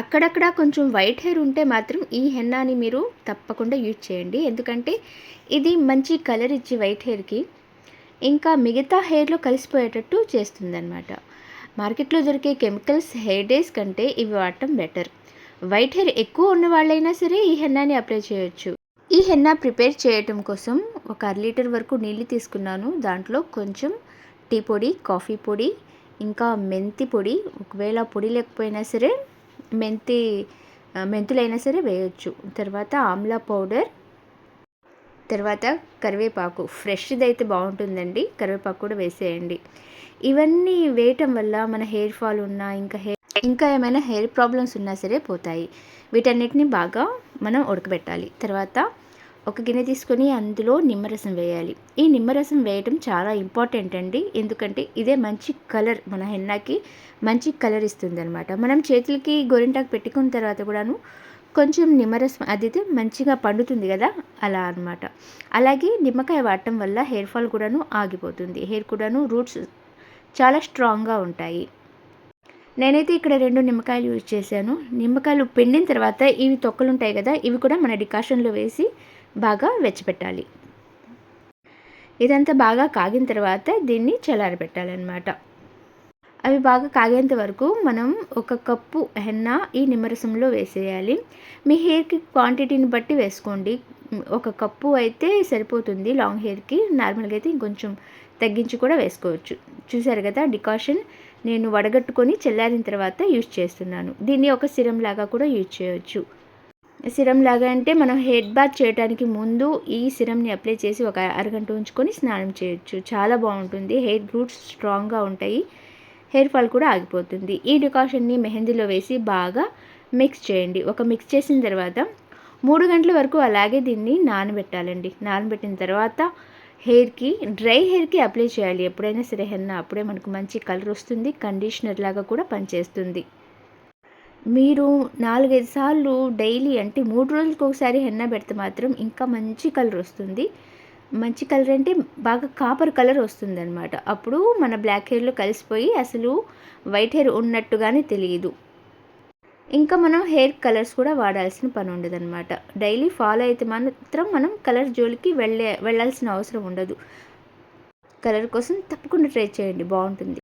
అక్కడక్కడ కొంచెం white hair ఉంటే మాత్రం ఈ హెన్నాని మీరు తప్పకుండా యూజ్ చేయండి. ఎందుకంటే ఇది మంచి కలర్ ఇచ్చి వైట్ హెయిర్కి ఇంకా మిగతా హెయిర్లో కలిసిపోయేటట్టు చేస్తుందన్నమాట. మార్కెట్లో దొరికే కెమికల్స్ హెయిర్ డేస్ కంటే ఇవి వాడటం బెటర్. వైట్ హెయిర్ ఎక్కువ ఉన్న వాళ్ళైనా సరే ఈ హెన్నాని అప్లై చేయొచ్చు. ఈ హెన్నా ప్రిపేర్ చేయటం కోసం ఒక అర లీటర్ వరకు నీళ్ళు తీసుకున్నాను. దాంట్లో కొంచెం టీ పొడి కాఫీ పొడి ఇంకా మెంతి పొడి. ఒకవేళ పొడి లేకపోయినా సరే మెంతి మెంతులైనా సరే వేయొచ్చు. తర్వాత ఆమ్లా పౌడర్ తర్వాత కరివేపాకు. ఫ్రెష్ది అయితే బాగుంటుందండి. కరివేపాకు కూడా వేసేయండి. ఇవన్నీ వేయటం వల్ల మన హెయిర్ ఫాల్ ఉన్నా ఇంకా హెయిర్ ఇంకా ఏమైనా హెయిర్ ప్రాబ్లమ్స్ ఉన్నా సరే పోతాయి. వీటన్నిటిని బాగా మనం ఉడకబెట్టాలి. తర్వాత ఒక గిన్నె తీసుకొని అందులో నిమ్మరసం వేయాలి. ఈ నిమ్మరసం వేయటం చాలా ఇంపార్టెంట్ అండి. ఎందుకంటే ఇదే మంచి కలర్ మన హెన్నాకి మంచి కలర్ ఇస్తుంది అనమాట మనం చేతులకి గోరింటాకు పెట్టుకున్న తర్వాత కూడాను కొంచెం నిమ్మరసం అదితే మంచిగా పండుతుంది కదా? అలా అనమాట అలాగే నిమ్మకాయ వాడటం వల్ల హెయిర్ ఫాల్ కూడాను ఆగిపోతుంది. హెయిర్ కూడాను రూట్స్ చాలా స్ట్రాంగ్గా ఉంటాయి. నేనైతే ఇక్కడ రెండు నిమ్మకాయలు యూజ్ చేశాను. నిమ్మకాయలు పిండిన తర్వాత ఇవి తొక్కలు ఉంటాయి కదా? ఇవి కూడా మన డికాషన్లో వేసి బాగా వెచ్చపెట్టాలి. ఇదంతా బాగా కాగిన తర్వాత దీన్ని చల్లారబెట్టాలన్నమాట. అవి బాగా కాగేంత వరకు మనం ఒక కప్పు హెన్న ఈ నిమ్మరసంలో వేసేయాలి. మీ హెయిర్కి క్వాంటిటీని బట్టి వేసుకోండి. ఒక కప్పు అయితే సరిపోతుంది లాంగ్ హెయిర్కి. నార్మల్గా అయితే ఇంకొంచెం తగ్గించి కూడా వేసుకోవచ్చు. చూసారు కదా డికాషన్? నేను వడగట్టుకొని చల్లారిన తర్వాత యూజ్ చేస్తున్నాను. దీన్ని ఒక సిరం లాగా కూడా యూజ్ చేయవచ్చు సిరం లాగా అంటే మనం హెడ్ బాత్ చేయడానికి ముందు ఈ సిరంని అప్లై చేసి ఒక అరగంట ఉంచుకొని స్నానం చేయొచ్చు. చాలా బాగుంటుంది. హెయిర్ రూట్స్ స్ట్రాంగ్గా ఉంటాయి. హెయిర్ ఫాల్ కూడా ఆగిపోతుంది. ఈ డికాషన్ని మెహందీలో వేసి బాగా మిక్స్ చేయండి. ఒక మిక్స్ చేసిన తర్వాత మూడు గంటల వరకు అలాగే దీన్ని నానబెట్టాలండి. నానబెట్టిన తర్వాత హెయిర్కి డ్రై హెయిర్కి అప్లై చేయాలి. ఎప్పుడైనా సరే హెన్న అప్పుడే మనకు మంచి కలర్ వస్తుంది. కండిషనర్ లాగా కూడా పనిచేస్తుంది. మీరు నాలుగైదు సార్లు డైలీ అంటే మూడు రోజులకు ఒకసారి హెన్న పెడితే మాత్రం ఇంకా మంచి కలర్ వస్తుంది. మంచి కలర్ అంటే బాగా కాపర్ కలర్ వస్తుంది అనమాట అప్పుడు మన బ్లాక్ హెయిర్లో కలిసిపోయి అసలు వైట్ హెయిర్ ఉన్నట్టుగానే తెలియదు. ఇంకా మనం హెయిర్ కలర్స్ కూడా వాడాల్సిన పని ఉండదన్నమాట. డైలీ ఫాలో అయితే మాత్రం మనం కలర్ జోలికి వెళ్ళే వెళ్ళాల్సిన అవసరం ఉండదు. కలర్ కోసం తప్పకుండా ట్రై చేయండి. బాగుంటుంది.